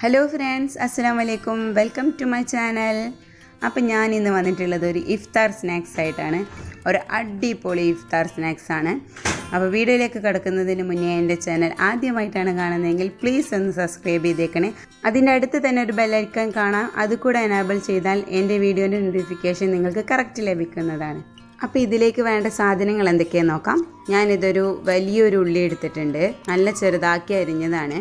Hello friends അസ്സാം വലൈക്കും welcome to my channel അപ്പം ഞാൻ ഇന്ന് വന്നിട്ടുള്ളത് ഒരു ഇഫ്താർ സ്നാക്സ് ആയിട്ടാണ്. ഒരു അടിപൊളി ഇഫ്താർ സ്നാക്സ് ആണ്. അപ്പോൾ വീഡിയോയിലേക്ക് കിടക്കുന്നതിന് മുന്നേ എന്റെ ചാനൽ ആദ്യമായിട്ടാണ് കാണുന്നതെങ്കിൽ പ്ലീസ് ഒന്ന് സബ്സ്ക്രൈബ് ചെയ്തേക്കണേ. അതിന്റെ അടുത്ത് തന്നെ ഒരു ബെല്ലൈക്കൺ കാണാം. അത് കൂടെ എനാബിൾ ചെയ്താൽ എന്റെ വീഡിയോന്റെ നോട്ടിഫിക്കേഷൻ നിങ്ങൾക്ക് കറക്റ്റ് ലഭിക്കുന്നതാണ്. അപ്പോൾ ഇതിലേക്ക് വേണ്ട സാധനങ്ങൾ എന്തൊക്കെയാണെന്ന് നോക്കാം. ഞാനിതൊരു വലിയൊരു ഉള്ളി എടുത്തിട്ടുണ്ട്. നല്ല ചെറുതാക്കി അരിഞ്ഞതാണ്.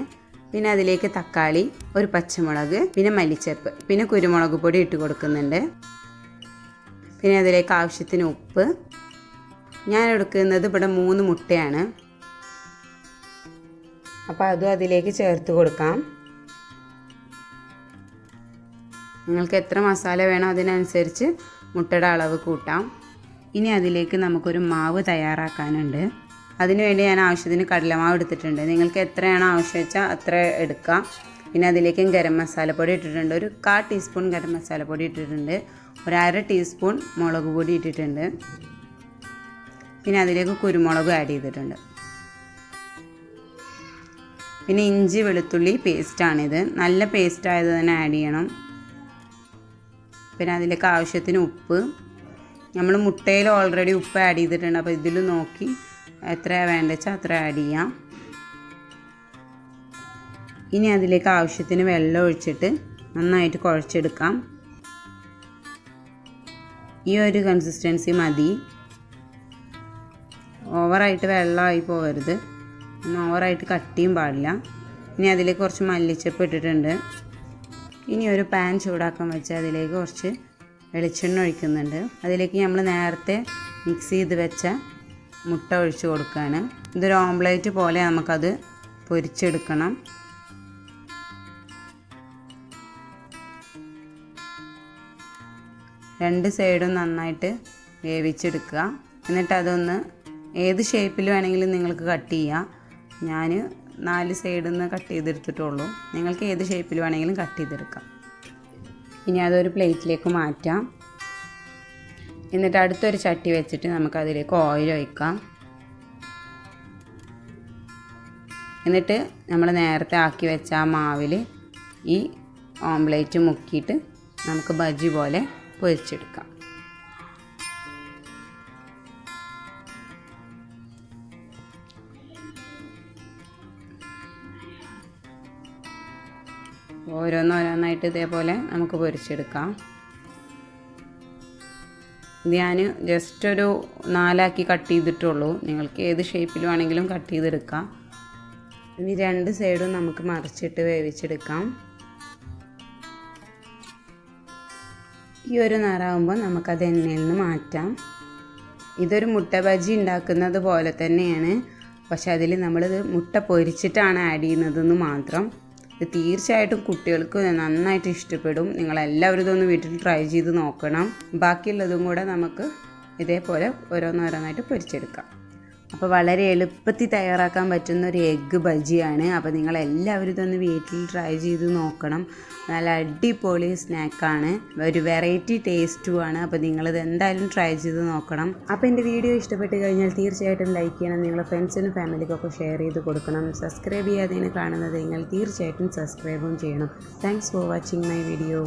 പിന്നെ അതിലേക്ക് തക്കാളി ഒരു പച്ചമുളക് പിന്നെ മല്ലിച്ചപ്പ് പിന്നെ കുരുമുളക് പൊടി ഇട്ട് കൊടുക്കുന്നുണ്ട്. പിന്നെ അതിലേക്ക് ആവശ്യത്തിന് ഉപ്പ്. ഞാൻ എടുക്കുന്നത് ഇവിടെ മൂന്ന് മുട്ടയാണ്. അപ്പോൾ അതും അതിലേക്ക് ചേർത്ത് കൊടുക്കാം. നിങ്ങൾക്ക് എത്ര മസാല വേണോ അതിനനുസരിച്ച് മുട്ടയുടെ അളവ് കൂട്ടാം. ഇനി അതിലേക്ക് നമുക്കൊരു മാവ് തയ്യാറാക്കാനുണ്ട്. അതിനുവേണ്ടി ഞാൻ ആവശ്യത്തിന് കടലമാവ് എടുത്തിട്ടുണ്ട്. നിങ്ങൾക്ക് എത്രയാണോ ആവശ്യം വെച്ചാൽ അത്ര എടുക്കാം. പിന്നെ അതിലേക്കും ഗരം മസാലപ്പൊടി ഇട്ടിട്ടുണ്ട്. ഒരു കാ ടീസ്പൂൺ ഗരം മസാലപ്പൊടി ഇട്ടിട്ടുണ്ട്. ഒരു അര ടീസ്പൂൺ മുളക് പൊടി ഇട്ടിട്ടുണ്ട്. പിന്നെ അതിലേക്ക് കുരുമുളക് ആഡ് ചെയ്തിട്ടുണ്ട്. പിന്നെ ഇഞ്ചി വെളുത്തുള്ളി പേസ്റ്റാണിത് നല്ല പേസ്റ്റ് ആയത് തന്നെ ആഡ് ചെയ്യണം. പിന്നെ അതിലേക്ക് ആവശ്യത്തിന് ഉപ്പ്. നമ്മൾ മുട്ടയിൽ ഓൾറെഡി ഉപ്പ് ആഡ് ചെയ്തിട്ടുണ്ട്. അപ്പോൾ ഇതിൽ നോക്കി എത്രയാണ് വേണ്ടത് വെച്ചാൽ അത്ര ആഡ് ചെയ്യാം. ഇനി അതിലേക്ക് ആവശ്യത്തിന് വെള്ളം ഒഴിച്ചിട്ട് നന്നായിട്ട് കുഴച്ചെടുക്കാം. ഈ ഒരു കൺസിസ്റ്റൻസി മതി. ഓവറായിട്ട് വെള്ളമായി പോകരുത്. ഒന്ന് ഓവറായിട്ട് കട്ടിയും പാടില്ല. ഇനി അതിലേക്ക് കുറച്ച് മല്ലിച്ചപ്പ് ഇട്ടിട്ടുണ്ട്. ഇനി ഒരു പാൻ ചൂടാക്കാൻ വെച്ച് അതിലേക്ക് കുറച്ച് വെളിച്ചെണ്ണ ഒഴിക്കുന്നുണ്ട്. അതിലേക്ക് നമ്മൾ നേരത്തെ മിക്സ് ചെയ്ത് വെച്ച മുട്ട ഒഴിച്ച് കൊടുക്കുകയാണ് ഇതൊരു ഓംലേറ്റ് പോലെ നമുക്കത് പൊരിച്ചെടുക്കണം. രണ്ട് സൈഡും നന്നായിട്ട് വേവിച്ചെടുക്കുക. എന്നിട്ട് അതൊന്ന് ഏത് ഷേപ്പിൽ വേണമെങ്കിലും നിങ്ങൾക്ക് കട്ട് ചെയ്യാം. ഞാൻ നാല് സൈഡിൽ നിന്ന് കട്ട് ചെയ്തെടുത്തിട്ടുള്ളൂ. നിങ്ങൾക്ക് ഏത് ഷേപ്പിൽ വേണമെങ്കിലും കട്ട് ചെയ്തെടുക്കാം. ഇനി അതൊരു പ്ലേറ്റിലേക്ക് മാറ്റാം. എന്നിട്ട് അടുത്തൊരു ചട്ടി വെച്ചിട്ട് നമുക്ക് അതിലേക്ക് ഓയിൽ ഒഴിക്കാം. എന്നിട്ട് നമ്മൾ നേരത്തെ ആക്കി വെച്ച ആ മാവിൽ ഈ ഓംലേറ്റ് മുക്കിയിട്ട് നമുക്ക് ബജി പോലെ പൊരിച്ചെടുക്കാം. ഓരോന്നോരോന്നായിട്ട് ഇതേപോലെ നമുക്ക് പൊരിച്ചെടുക്കാം. ഞാൻ ജസ്റ്റ് ഒരു നാലാക്കി കട്ട് ചെയ്തിട്ടുള്ളൂ. നിങ്ങൾക്ക് ഏത് ഷേപ്പിൽ വേണമെങ്കിലും കട്ട് ചെയ്തെടുക്കാം. ഇനി രണ്ട് സൈഡും നമുക്ക് മറിച്ചിട്ട് വേവിച്ചെടുക്കാം. ഈ ഒരു നിറാകുമ്പോൾ നമുക്കത് എണ്ണയിൽ നിന്ന് മാറ്റാം. ഇതൊരു മുട്ട ബജി ഉണ്ടാക്കുന്നത് പോലെ തന്നെയാണ്. പക്ഷെ അതിൽ നമ്മളിത് മുട്ട പൊരിച്ചിട്ടാണ് ആഡ് ചെയ്യുന്നതെന്ന് മാത്രം. ഇത് തീർച്ചയായിട്ടും കുട്ടികൾക്ക് നന്നായിട്ട് ഇഷ്ടപ്പെടും. നിങ്ങളെല്ലാവരും ഇതൊന്ന് വീട്ടിൽ ട്രൈ ചെയ്ത് നോക്കണം. ബാക്കിയുള്ളതും കൂടെ നമുക്ക് ഇതേപോലെ ഓരോന്നോരോന്നായിട്ട് പൊരിച്ചെടുക്കാം. അപ്പോൾ വളരെ എളുപ്പത്തിൽ തയ്യാറാക്കാൻ പറ്റുന്ന ഒരു എഗ്ഗ് ബജിയാണ്. അപ്പോൾ നിങ്ങൾ എല്ലാവരും ഇതൊന്ന് വീട്ടിൽ ട്രൈ ചെയ്ത് നോക്കണം. നല്ല അടിപൊളി സ്നാക്കാണ് ഒരു വെറൈറ്റി ടേസ്റ്റുമാണ് അപ്പോൾ നിങ്ങളിത് എന്തായാലും ട്രൈ ചെയ്ത് നോക്കണം. അപ്പോൾ എന്റെ വീഡിയോ ഇഷ്ടപ്പെട്ട് കഴിഞ്ഞാൽ തീർച്ചയായിട്ടും ലൈക്ക് ചെയ്യണം. നിങ്ങളുടെ ഫ്രണ്ട്സിനും ഫാമിലിക്കൊക്കെ ഷെയർ ചെയ്ത് കൊടുക്കണം. സബ്സ്ക്രൈബ് ചെയ്യാതെയാണ് കാണുന്നത് നിങ്ങൾ തീർച്ചയായിട്ടും സബ്സ്ക്രൈബും ചെയ്യണം. Thanks for watching my video